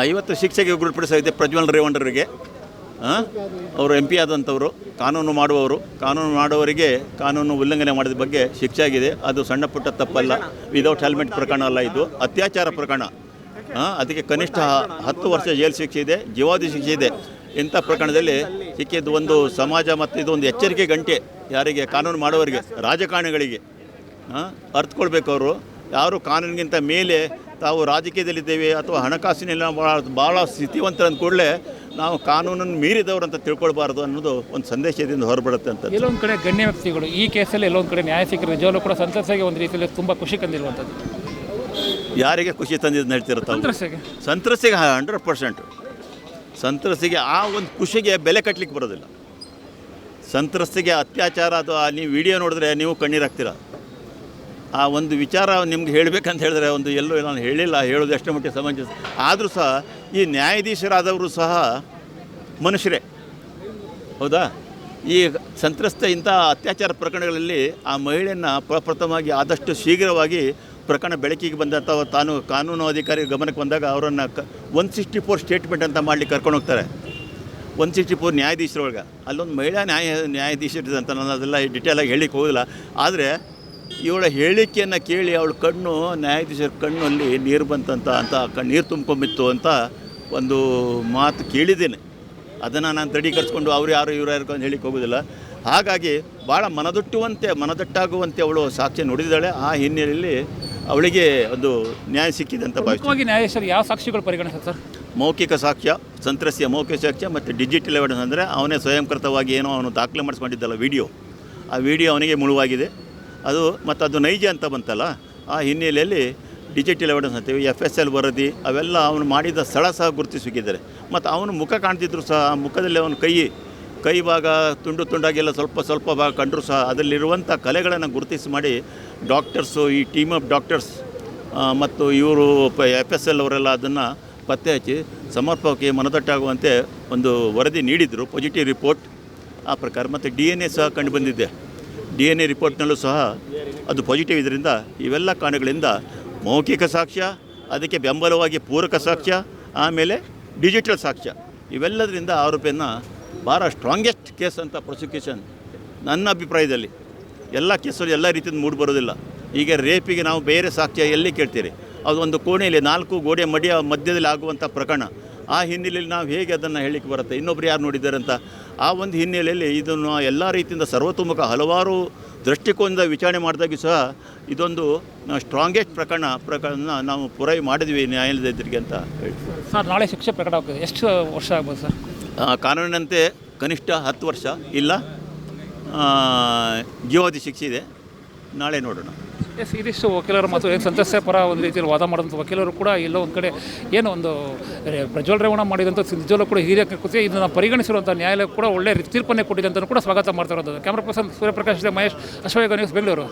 ಇವತ್ತು ಶಿಕ್ಷೆಗೆ ಗುರುಪಡಿಸಿದೆ ಪ್ರಜ್ವಲ್ ರೇವಣ್ಣರಿಗೆ. ಅವರು ಎಂ ಪಿ ಆದಂಥವರು, ಕಾನೂನು ಮಾಡುವವರು. ಕಾನೂನು ಮಾಡುವವರಿಗೆ ಕಾನೂನು ಉಲ್ಲಂಘನೆ ಮಾಡಿದ ಬಗ್ಗೆ ಶಿಕ್ಷೆ ಆಗಿದೆ. ಅದು ಸಣ್ಣ ಪುಟ್ಟ ತಪ್ಪಲ್ಲ. ವಿದೌಟ್ ಹೆಲ್ಮೆಟ್ ಪ್ರಕರಣ ಅಲ್ಲ ಇದು. ಅತ್ಯಾಚಾರ ಪ್ರಕರಣ. ಅದಕ್ಕೆ ಕನಿಷ್ಠ ಹತ್ತು ವರ್ಷ ಜೈಲು ಶಿಕ್ಷೆ ಇದೆ ಜೀವಾದಿ ಶಿಕ್ಷೆ ಇದೆ. ಇಂಥ ಪ್ರಕರಣದಲ್ಲಿ ಸಿಕ್ಕಿದ್ದು ಒಂದು ಸಮಾಜ ಮತ್ತು ಇದು ಒಂದು ಎಚ್ಚರಿಕೆ ಗಂಟೆ ಯಾರಿಗೆ, ಕಾನೂನು ಮಾಡುವವರಿಗೆ, ರಾಜಕಾರಣಿಗಳಿಗೆ. ಅರ್ಥಕೊಳ್ಬೇಕು ಅವರು. ಯಾರು ಕಾನೂನಿಗಿಂತ ಮೇಲೆ ತಾವು ರಾಜಕೀಯದಲ್ಲಿದ್ದೇವೆ ಅಥವಾ ಹಣಕಾಸಿನಲ್ಲಿ ಭಾಳ ಭಾಳ ಸ್ಥಿತಿವಂತರ ಅಂದ ಕೂಡಲೇ ನಾವು ಕಾನೂನನ್ನು ಮೀರಿದವರು ಅಂತ ತಿಳ್ಕೊಳ್ಬಾರ್ದು ಅನ್ನೋದು ಒಂದು ಸಂದೇಶದಿಂದ ಹೊರಬರುತ್ತೆ ಅಂತ ಎಲ್ಲೊಂದು ಕಡೆ ಗಣ್ಯ ವ್ಯಕ್ತಿಗಳು ಈ ಕೇಸಲ್ಲಿ ಎಲ್ಲೊಂದು ಕಡೆ ನ್ಯಾಯ ಸಿಕ್ಕರೆ ನಿಜವಾಗ್ಲೂ ಕೂಡ ಸಂತಸಗೆ ಒಂದು ರೀತಿಯಲ್ಲಿ ತುಂಬ ಖುಷಿ ತಂದಿರುವಂಥದ್ದು. ಯಾರಿಗೆ ಖುಷಿ ತಂದಿದ್ದು ಹೇಳ್ತಿರೋ ತಾವು? ಸಂತಸಗೆ ಸಂತ್ರಸ್ತಿಗೆ ಹಂಡ್ರೆಡ್ ಪರ್ಸೆಂಟ್ ಸಂತ್ರಸ್ತಿಗೆ ಆ ಒಂದು ಖುಷಿಗೆ ಬೆಲೆ ಕಟ್ಟಲಿಕ್ಕೆ ಬರೋದಿಲ್ಲ. ಸಂತ್ರಸ್ತಿಗೆ ಅತ್ಯಾಚಾರ ಅಥವಾ ನೀವು ವಿಡಿಯೋ ನೋಡಿದ್ರೆ ನೀವು ಕಣ್ಣೀರಾಗ್ತೀರ ಆ ಒಂದು ವಿಚಾರ ನಿಮ್ಗೆ ಹೇಳಬೇಕಂತ ಹೇಳಿದ್ರೆ ಒಂದು ಎಲ್ಲೂ ನಾನು ಹೇಳಿಲ್ಲ, ಹೇಳೋದು ಎಷ್ಟು ಮಟ್ಟಿಗೆ ಸಮಂಜಸ. ಆದರೂ ಸಹ ಈ ನ್ಯಾಯಾಧೀಶರಾದವರು ಸಹ ಮನುಷ್ಯರೇ. ಹೌದಾ? ಈ ಸಂತ್ರಸ್ತ ಇಂಥ ಅತ್ಯಾಚಾರ ಪ್ರಕರಣಗಳಲ್ಲಿ ಆ ಮಹಿಳೆಯನ್ನು ಪ್ರಪ್ರಥಮವಾಗಿ ಆದಷ್ಟು ಶೀಘ್ರವಾಗಿ ಪ್ರಕರಣ ಬೆಳಕಿಗೆ ಬಂದ ಅಥವಾ ತಾನು ಕಾನೂನು ಅಧಿಕಾರಿ ಗಮನಕ್ಕೆ ಬಂದಾಗ ಅವರನ್ನು ಕ ಒನ್ ಸಿಕ್ಸ್ಟಿ ಫೋರ್ ಸ್ಟೇಟ್ಮೆಂಟ್ ಅಂತ ಮಾಡಲಿಕ್ಕೆ ಕರ್ಕೊಂಡು ಹೋಗ್ತಾರೆ. ಒನ್ ಸಿಕ್ಸ್ಟಿ ಫೋರ್ ನ್ಯಾಯಾಧೀಶರೊಳಗೆ. ಅಲ್ಲೊಂದು ಮಹಿಳಾ ನ್ಯಾಯ ನ್ಯಾಯಾಧೀಶರಿದೆ ಅಂತ ನಾನು ಅದೆಲ್ಲ ಡಿಟೇಲಾಗಿ ಹೇಳಿಕ್ಕೆ ಹೋಗಿಲ್ಲ ಆದರೆ ಇವಳ ಹೇಳಿಕೆಯನ್ನು ಕೇಳಿ ಅವಳ ಕಣ್ಣು ನ್ಯಾಯಾಧೀಶರ ಕಣ್ಣಲ್ಲಿ ನೀರು ಬಂತಂತ ಅಂತ ಕಣ್ಣೀರು ನೀರು ತುಂಬ್ಕೊಂಬಿತ್ತು ಅಂತ ಒಂದು ಮಾತು ಕೇಳಿದ್ದೇನೆ. ಅದನ್ನು ನಾನು ದೃಢೀಕರಿಸ್ಕೊಂಡು ಅವ್ರು ಯಾರು ಇವ್ರು ಯಾರು ಅಂತ ಹೇಳಿಕ್ಕೆ ಹೋಗೋದಿಲ್ಲ. ಹಾಗಾಗಿ ಭಾಳ ಮನದಟ್ಟುವಂತೆ ಮನದಟ್ಟಾಗುವಂತೆ ಅವಳು ಸಾಕ್ಷಿ ನುಡಿದಿದ್ದಾಳೆ ಆ ಹಿನ್ನೆಲೆಯಲ್ಲಿ ಅವಳಿಗೆ ಒಂದು ನ್ಯಾಯ ಸಿಕ್ಕಿದೆ ಅಂತ ಭಾವಿಸ್ತೀನಿ. ನ್ಯಾಯಾಧೀಶರು ಯಾವ ಸಾಕ್ಷಿಗಳು ಪರಿಗಣಿಸ್ತಾರೆ ಸರ್? ಮೌಖಿಕ ಸಾಕ್ಷ್ಯ ಸಂತ್ರಸ್ಯ ಮೌಖಿಕ ಸಾಕ್ಷ್ಯ ಮತ್ತು ಡಿಜಿಟಲ್ ಎವಿಡೆನ್ಸ್ ಅಂದರೆ ಅವನೇ ಸ್ವಯಂಕೃತವಾಗಿ ಏನೋ ಅವನು ದಾಖಲೆ ಮಾಡಿಸ್ಕೊಂಡಿದ್ದಲ್ಲ ವಿಡಿಯೋ. ಆ ವಿಡಿಯೋ ಅವನಿಗೆ ಮುಳುವಾಗಿದೆ. ಅದು ಮತ್ತು ಅದು ನೈಜ ಅಂತ ಬಂತಲ್ಲ, ಆ ಹಿನ್ನೆಲೆಯಲ್ಲಿ ಡಿಜಿಟಲ್ ಎವಿಡೆನ್ಸ್ ಅಂತೀವಿ ಎಫ್ ಎಸ್ ಎಲ್ ವರದಿ, ಅವೆಲ್ಲ ಅವನು ಮಾಡಿದ ಸ್ಥಳ ಸಹ ಗುರುತಿಸಿದ್ದಾರೆ ಮತ್ತು ಅವನು ಮುಖ ಕಾಣ್ತಿದ್ರು ಸಹ, ಆ ಮುಖದಲ್ಲಿ ಅವನ ಕೈ ಕೈ ಭಾಗ ತುಂಡು ತುಂಡಾಗೆಲ್ಲ, ಸ್ವಲ್ಪ ಸ್ವಲ್ಪ ಭಾಗ ಕಂಡರೂ ಸಹ, ಅದರಲ್ಲಿರುವಂಥ ಕಲೆಗಳನ್ನು ಗುರುತಿಸಿ ಮಾಡಿ ಡಾಕ್ಟರ್ಸು ಈ ಟೀಮ್ ಆಫ್ ಡಾಕ್ಟರ್ಸ್ ಮತ್ತು ಇವರು ಎಫ್ ಎಸ್ ಎಲ್ ಅವರೆಲ್ಲ ಅದನ್ನು ಪತ್ತೆ ಹಚ್ಚಿ ಸಮರ್ಪಕವಾಗಿ ಮನದಟ್ಟಾಗುವಂತೆ ಒಂದು ವರದಿ ನೀಡಿದರು ಪಾಸಿಟಿವ್ ರಿಪೋರ್ಟ್ ಆ ಪ್ರಕಾರ. ಮತ್ತು ಡಿ ಎನ್ ಎ ಸಹ ಕಂಡು ಬಂದಿದೆ. ಡಿ ಎನ್ ಎ ರಿಪೋರ್ಟ್ನಲ್ಲೂ ಸಹ ಅದು ಪಾಸಿಟಿವ್ ಇದರಿಂದ ಇವೆಲ್ಲ ಕಾರಣಗಳಿಂದ ಮೌಖಿಕ ಸಾಕ್ಷ್ಯ, ಅದಕ್ಕೆ ಬೆಂಬಲವಾಗಿ ಪೂರಕ ಸಾಕ್ಷ್ಯ, ಆಮೇಲೆ ಡಿಜಿಟಲ್ ಸಾಕ್ಷ್ಯ. ಇವೆಲ್ಲದರಿಂದ ಆರೋಪಿಯನ್ನು ಭಾಳ ಸ್ಟ್ರಾಂಗೆಸ್ಟ್ ಕೇಸ್ ಅಂತ ಪ್ರಾಸಿಕ್ಯೂಷನ್ ನನ್ನ ಅಭಿಪ್ರಾಯದಲ್ಲಿ. ಎಲ್ಲ ಕೇಸಲ್ಲಿ ಎಲ್ಲ ರೀತಿಯಿಂದ ಮೂಡ್ ಬರೋದಿಲ್ಲ. ಈಗ ರೇಪಿಗೆ ನಾವು ಬೇರೆ ಸಾಕ್ಷ್ಯ ಎಲ್ಲಿ ಕೇಳ್ತೀರಿ? ಅದು ಒಂದು ಕೋಣೆಯಲ್ಲಿ ನಾಲ್ಕು ಗೋಡೆ ಮಡಿಯ ಮಧ್ಯದಲ್ಲಿ ಆಗುವಂಥ ಪ್ರಕರಣ. ಆ ಹಿನ್ನೆಲೆಯಲ್ಲಿ ನಾವು ಹೇಗೆ ಅದನ್ನು ಹೇಳಲಿಕ್ಕೆ ಬರುತ್ತೆ? ಇನ್ನೊಬ್ರು ಯಾರು ನೋಡಿದ್ದಾರೆ ಅಂತ? ಆ ಒಂದು ಹಿನ್ನೆಲೆಯಲ್ಲಿ ಇದನ್ನು ಎಲ್ಲ ರೀತಿಯಿಂದ ಸರ್ವತೋಮುಖ ಹಲವಾರು ದೃಷ್ಟಿಕೋನದ ವಿಚಾರಣೆ ಮಾಡಿದಾಗೂ ಸಹ ಇದೊಂದು ಸ್ಟ್ರಾಂಗೆಸ್ಟ್ ಪ್ರಕರಣ ಪ್ರಕರಣ ನಾವು ಪೂರೈ ಮಾಡಿದ್ವಿ ನ್ಯಾಯಾಲಯದ ಎದುರಿಗೆ ಅಂತ ಹೇಳಿ ಸರ್ ನಾಳೆ ಶಿಕ್ಷೆ ಪ್ರಕಟ ಆಗ್ತದೆ. ಎಷ್ಟು ವರ್ಷ ಆಗ್ಬೋದು ಸರ್? ಕಾನೂನಿನಂತೆ ಕನಿಷ್ಠ ಹತ್ತು ವರ್ಷ ಇಲ್ಲ. ಜೀವಾವಧಿ ಶಿಕ್ಷೆ ಇದೆ. ನಾಳೆ ನೋಡೋಣ. ಎಸ್ ಇದಿಷ್ಟು ವಕೀಲರು ಮತ್ತು ಏನು ಸಂತ್ರಸ್ತೆ ಪರ ಒಂದು ರೀತಿಯಲ್ಲಿ ವಾದ ಮಾಡಿದಂಥ ವಕೀಲರು ಕೂಡ ಎಲ್ಲೋ ಒಂದು ಕಡೆ ಏನು ಒಂದು ಪ್ರಜ್ವಲ್ ರೇವಣ್ಣ ಮಾಡಿದಂಥ ನಿಜವಲ್ಲೂ ಕೂಡ ಹಿರಿಯ ಕೃತಿ, ಇದನ್ನು ಪರಿಗಣಿಸಿರುವಂಥ ನ್ಯಾಯಾಲಯ ಕೂಡ ಒಳ್ಳೆ ತೀರ್ಪನ್ನೇ ಕೊಟ್ಟಿದೆ ಅಂತಲೂ ಕೂಡ ಸ್ವಾಗತ ಮಾಡ್ತಾ ಇರೋದು camera person Suryaprakash Mahesh Ashwayoga news, Bengaluru.